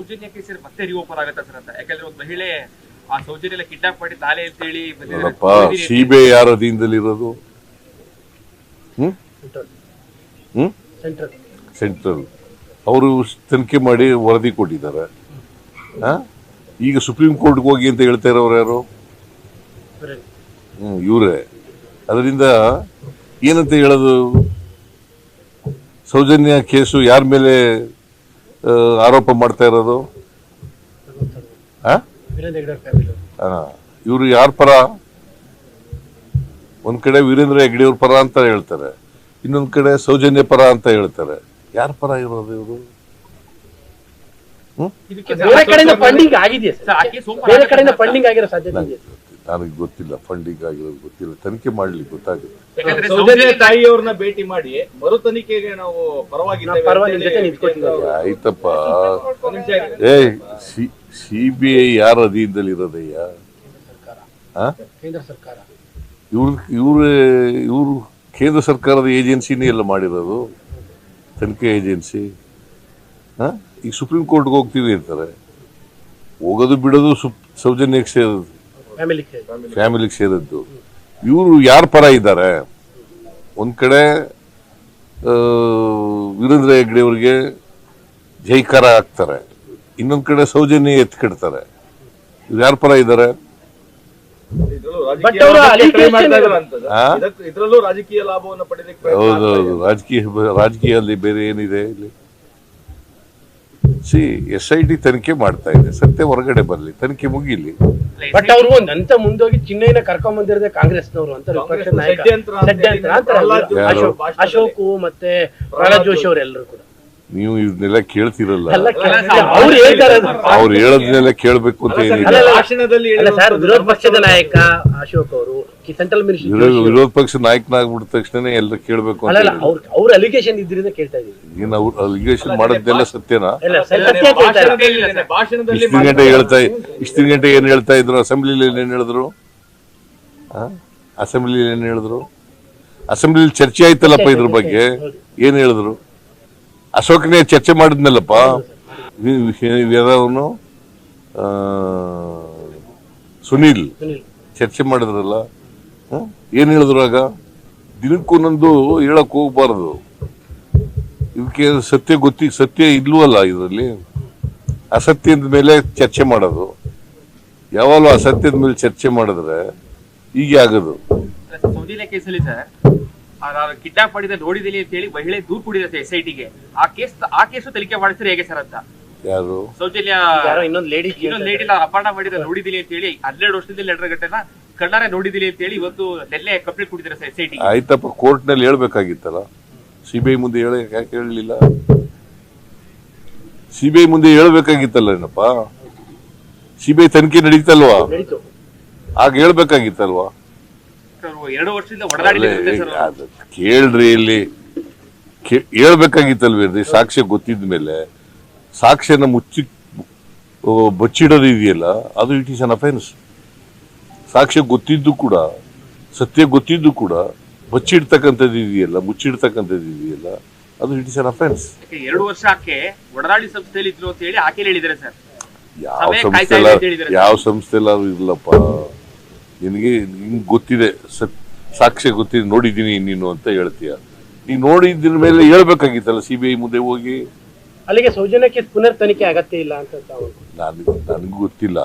ಸೌಜನ್ಯ ಕೇಸರಿ ಮತ್ತೆ ರಿಓಪನ್ ಆಗುತ್ತೆ ಸರ್ ಅಂತ ಯಾಕಂದ್ರೆ ಒಂದು ಮಹಿಳೆ ಆ ಸೌಜನ್ಯ ಎಲ್ಲ ಕಿಡ್ನಾಪ್ ಮಾಡಿ ತಾಲೆ ಅಂತ ಹೇಳಿ ಬಂದಿದ್ದಾರೆ. ನೋಡಪ್ಪ ಬಂದಿದ್ದೀನಿ ಅಂತ ಸಿ ಬಿ ಐ ಯಾರ ಅಧೀನದಲ್ಲಿರೋದು ಸೆಂಟ್ರಲ್ ಸೆಂಟ್ರಲ್ ಅವರು ತನಿಖೆ ಮಾಡಿ ವರದಿ ಕೊಟ್ಟಿದ್ದಾರೆ. ಆ? ಈಗ ಸುಪ್ರೀಂ ಕೋರ್ಟ್ಗೆ ಹೋಗಿ ಅಂತ ಹೇಳ್ತಾ ಇರೋರು ಯಾರು? ಹ್ಮ್ ಇವರೇ. ಅದರಿಂದ ಏನಂತ ಹೇಳೋದು? ಸೌಜನ್ಯ ಕೇಸು ಯಾರ ಮೇಲೆ ಆರೋಪ ಮಾಡ್ತಾ ಇರೋದು? ಇವರು ಯಾರ ಪರ? ಒಂದ್ ಕಡೆ ವೀರೇಂದ್ರ ಹೆಗ್ಡೆಯವ್ರ ಪರ ಅಂತ ಹೇಳ್ತಾರೆ. ಇನ್ನೊಂದ್ ಕಡೆ ಸೌಜನ್ಯ ಪರ ಅಂತ ಹೇಳ್ತಾರೆ. ಯಾರ ಪರ ಇರೋದು ಇವರು? ಹ್ಮ್? ಬೇರೆ ಕಡೆಯಿಂದ ಫಂಡಿಂಗ್ ಆಗಿದೆಯಾ ಬೇರೆ ಕಡೆಯಿಂದ ಫಂಡಿಂಗ್ ಆಗಿರೋ ಸಾಧ್ಯತೆ ನನಗೆ ಗೊತ್ತಿಲ್ಲ ಫಂಡಿಂಗ್ ಆಗಿರೋದು ಗೊತ್ತಿಲ್ಲ ತನಿಖೆ ಮಾಡ್ಲಿಕ್ಕೆ ಗೊತ್ತಾಗುತ್ತೆ ಸೌಜನ್ಯ ಸೌಜನ್ಯ ತಾಯಿಯವ್ರನ್ನ ಭೇಟಿ ಮಾಡಿ ಮರು ತನಿಖೆಗೆ ನಾವು. ಆಯ್ತಪ್ಪ. ಏ ಸಿ ಬಿ ಐ ಯಾರ ಅಧೀನದಲ್ಲಿ ಇರೋದಯ್ಯ? ಆ? ಕೇಂದ್ರ ಸರ್ಕಾರ. ಇವ್ರ ಇವ್ರ ಇವರು ಕೇಂದ್ರ ಸರ್ಕಾರದ ಏಜೆನ್ಸಿನೇ ಎಲ್ಲ ಮಾಡಿರೋದು ತನಿಖೆ ಏಜೆನ್ಸಿ. ಆ? ಈಗ ಸುಪ್ರೀಂ ಕೋರ್ಟ್ಗೆ ಹೋಗ್ತೀವಿ ಅಂತಾರೆ. ಹೋಗೋದು ಬಿಡೋದು ಸುಪ್ ಸೌಜನ್ಯಕ್ಕೆ ಸೇರೋದು ಫ್ಯಾಮಿಲಿಗೆ ಸೇರಿದ್ದು ಇವರು ಯಾರ ಪರ ಇದ್ದಾರೆ? ಒಂದ್ ಕಡೆ ವೀರೇಂದ್ರ ಹೆಗ್ಡೆ ಅವ್ರಿಗೆ ಜೈಕಾರ ಹಾಕ್ತಾರೆ ಇನ್ನೊಂದ್ ಕಡೆ ಸೌಜನ್ಯ ಎತ್ಕಿಡ್ತಾರೆ. ಇವ್ರು ಯಾರ ಪರ ಇದ್ದಾರೆ? ಹೌದೌದು ರಾಜಕೀಯ ರಾಜಕೀಯದಲ್ಲಿ ಬೇರೆ ಏನಿದೆ ಇಲ್ಲಿ? ಸಿ ಎಸ್ ಐ ಟಿ ತನಿಖೆ ಮಾಡ್ತಾ ಇದೆ. ಸತ್ಯ ಹೊರಗಡೆ ಬರಲಿ. ತನಿಖೆ ಮುಗಿಲಿ. ಬಟ್ ಅವರು ಒಂದ್ ಅಂತ ಮುಂದೋಗಿ ಚಿನ್ನೈನ ಕರ್ಕೊಂಡ್ ಬಂದಿರೋದೇ ಕಾಂಗ್ರೆಸ್ನವರು ಅಂತ ವಿಪಕ್ಷ ನಾಯಕ. ಷಡ್ಯಂತ್ರ ಅಶೋಕ್. ಅಶೋಕ್ ಮತ್ತೆ ಪ್ರಹ್ಲಾದ್ ಜೋಶಿ. ಅವರೆಲ್ಲರೂ ಕೂಡ. ನೀವು ಇದನ್ನೆಲ್ಲ ಕೇಳ್ತಿರಲ್ಲ. ಅವ್ರು ಹೇಳೋದನ್ನೆಲ್ಲ ಕೇಳ್ಬೇಕು ಅಂತ ಏನಿಲ್ಲ ವಿರೋಧ ಪಕ್ಷದ ನಾಯಕ ಅಶೋಕ್ ಅವರು ಸೆಂಟ್ರಲ್ ವಿರೋಧ ವಿರೋಧ ಪಕ್ಷ ನಾಯಕನಾಗ್ಬಿಟ್ಟ ತಕ್ಷಣ ಎಲ್ಲ ಕೇಳ್ಬೇಕು ಅಂತ. ಅವ್ರ ಅವ್ರ ಅಲಿಗೇಷನ್ ಇದ್ರಿಂದ ಕೇಳ್ತಾ ಏನ್ ಅವ್ರು ಅಲಿಗೇಷನ್ ಮಾಡೋದೆಲ್ಲ ಸತ್ಯನಾ? ಇಷ್ಟಿನ ಗಂಟೆ ಹೇಳ್ತಾ ಇಷ್ಟಿನ ಗಂಟೆ ಏನ್ ಹೇಳ್ತಾ ಇದ್ರು? ಅಸೆಂಬ್ಲಿಲಿ ಏನ್ ಹೇಳಿದ್ರು? ಅಸೆಂಬ್ಲಿ ಏನ್ ಹೇಳಿದ್ರು? ಅಸೆಂಬ್ಲಿಲಿ ಚರ್ಚೆ ಆಯ್ತಲ್ಲಪ್ಪ ಇದ್ರ ಬಗ್ಗೆ? ಏನ್ ಹೇಳಿದ್ರು? ಅಶೋಕನೇ ಚರ್ಚೆ ಮಾಡಿದ್ನಲ್ಲಪ್ಪ? ಅವನು ಸುನೀಲ್ ಚರ್ಚೆ ಮಾಡಿದ್ರಲ್ಲ? ಏನು ಏನ್ ಹೇಳಿದ್ರು ಆಗ? ದಿನಕ್ಕೊಂದೊಂದು ಹೇಳಕ್ ಹೋಗ್ಬಾರ್ದು. ಇದಕ್ಕೆ ಸತ್ಯ ಗೊತ್ತಿ, ಸತ್ಯ ಇಲ್ವಲ್ಲ ಇದರಲ್ಲಿ? ಅಸತ್ಯದ ಮೇಲೆ ಚರ್ಚೆ ಮಾಡೋದು. ಯಾವಾಗಲೂ ಅಸತ್ಯದ ಮೇಲೆ ಚರ್ಚೆ ಮಾಡಿದ್ರೆ ಹೀಗೆ ಆಗೋದು. ಸರ್ ಕಿಡ್ನಾಪ್ ಮಾಡಿದ ನೋಡಿದಿಲ್ಲ ಅಂತ ಹೇಳಿ ಮಹಿಳೆ ದೂರ್ ಕೊಡಿದೆ ಎಸ್ ಐ ಟಿಗೆ ಆ ಕೇಸ್ ಆ ಕೇಸು ತನಿಖೆ ಮಾಡಿಸಿದ್ರೆ ಹೇಗೆ ಸರ್ ಅಂತ? ಯಾರು? ಸೌಜನ್ಯ ಯಾರೋ ಇನ್ನೊಂದು ಲೇಡಿ ಇನ್ನೊಂದು ಲೇಡಿ ಅಪಹರಣ ಮಾಡಿದ ನೋಡಿದಿಲ್ಲ ಅಂತ ಹೇಳಿ ಹನ್ನೆರಡು ವರ್ಷದಿಂದ ಲೆಟರ್ ಗಂಟೆನ ಕಣ್ಣಾರೆ ನೋಡಿದಿಲ್ಲ ಅಂತ ಹೇಳಿ ಇವತ್ತು ನೆನ್ನೆ ಕಂಪ್ಲೇಂಟ್ ಕೊಟ್ಟಿದ್ದಾರೆ ಸರ್ ಎಸ್ ಐ ಟಿ ಆಯ್ತಪ್ಪ ಕೋರ್ಟ್ನಲ್ಲಿ ಹೇಳ್ಬೇಕಾಗಿತ್ತಲ್ಲ? ಸಿಬಿಐ ಮುಂದೆ ಹೇಳ ಯಾಕೆ ಹೇಳಲಿಲ್ಲ ಸಿಬಿಐ ಮುಂದೆ ಹೇಳ್ಬೇಕಾಗಿತ್ತಲ್ಲ ಏನಪ್ಪ? ಸಿಬಿಐ ತನಿಖೆ ನಡೀತಲ್ವಾ? ನಡೀತು. ಆಗ ಹೇಳ್ಬೇಕಾಗಿತ್ತಲ್ವಾ? ಎರಡು ವರ್ಷದಿಂದ ಕೇಳ್ರಿ ಇಲ್ಲಿ ಹೇಳ್ಬೇಕಾಗಿತ್ತಲ್ವೇನ್ರಿ ಸಾಕ್ಷ್ಯ ಗೊತ್ತಿದ್ಮೇಲೆ ಸಾಕ್ಷ್ಯನ ಮುಚ್ಚಿ ಬಚ್ಚಿಡೋದು ಇದೆಯಲ್ಲ ಅದು ಇಟ್ ಈಸ್ ಅನ್ ಅಫೆನ್ಸ್. ಸಾಕ್ಷ್ಯ ಗೊತ್ತಿದ್ದು ಕೂಡ ಸತ್ಯ ಗೊತ್ತಿದ್ದು ಕೂಡ ಬಚ್ಚಿಡ್ತಕ್ಕಂಥದ್ದು ಇದೆಯಲ್ಲ ಮುಚ್ಚಿಡ್ತಕ್ಕಂಥದ್ದು ಇದೆಯಲ್ಲ ಅದು ಇಟ್ ಈಸ್ ಅನ್ ಅಫೆನ್ಸ್. ಎರಡು ವರ್ಷ ಆಕೆ ಒಡನಾಡಿ ಸಂಸ್ಥೆಯಲ್ಲಿ ಇದ್ರು ಅಂತ ಹೇಳಿ ಆಕೆ ಹೇಳಿದ್ದಾರೆ ಸರ್. ಯಾವ ಸಂಸ್ಥೆ. ಯಾವ ಸಂಸ್ಥೆಲ್ಲಾದ್ರೂ ಇರ್ಲಪ್ಪ. ನಿನಗೆ ನಿಂಗೆ ಗೊತ್ತಿದೆ ಸತ್ ಸಾಕ್ಷ್ಯ ಗೊತ್ತಿದೆ ನೋಡಿದ್ದೀನಿ ನೀನು ಅಂತ ಹೇಳ್ತೀಯ. ನೀನು ನೋಡಿದ್ರ ಮೇಲೆ ಹೇಳ್ಬೇಕಾಗಿತ್ತಲ್ಲ ಸಿ ಬಿ ಐ ಮುಂದೆ ಹೋಗಿ? ಅಲ್ಲಿಗೆ ಸೌಜನ್ಯಕ್ಕೆ ಪುನರ್ ತನಿಖೆ ಅಗತ್ಯ ಇಲ್ಲ ಅಂತ ನನಗೆ ನನಗೂ ಗೊತ್ತಿಲ್ಲ.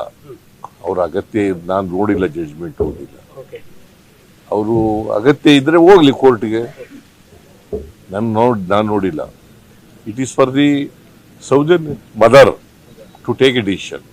ಅವ್ರ ಅಗತ್ಯ ನಾನು ನೋಡಿಲ್ಲ ಜಡ್ಜ್ಮೆಂಟ್ ಹೋಗಿಲ್ಲ. ಓಕೆ ಅವರು ಅಗತ್ಯ ಇದ್ರೆ ಹೋಗ್ಲಿ ಕೋರ್ಟ್ಗೆ. ನಾನು ನೋಡ್ ನಾನು ನೋಡಿಲ್ಲ. It is for the Sowjanya mother to take a decision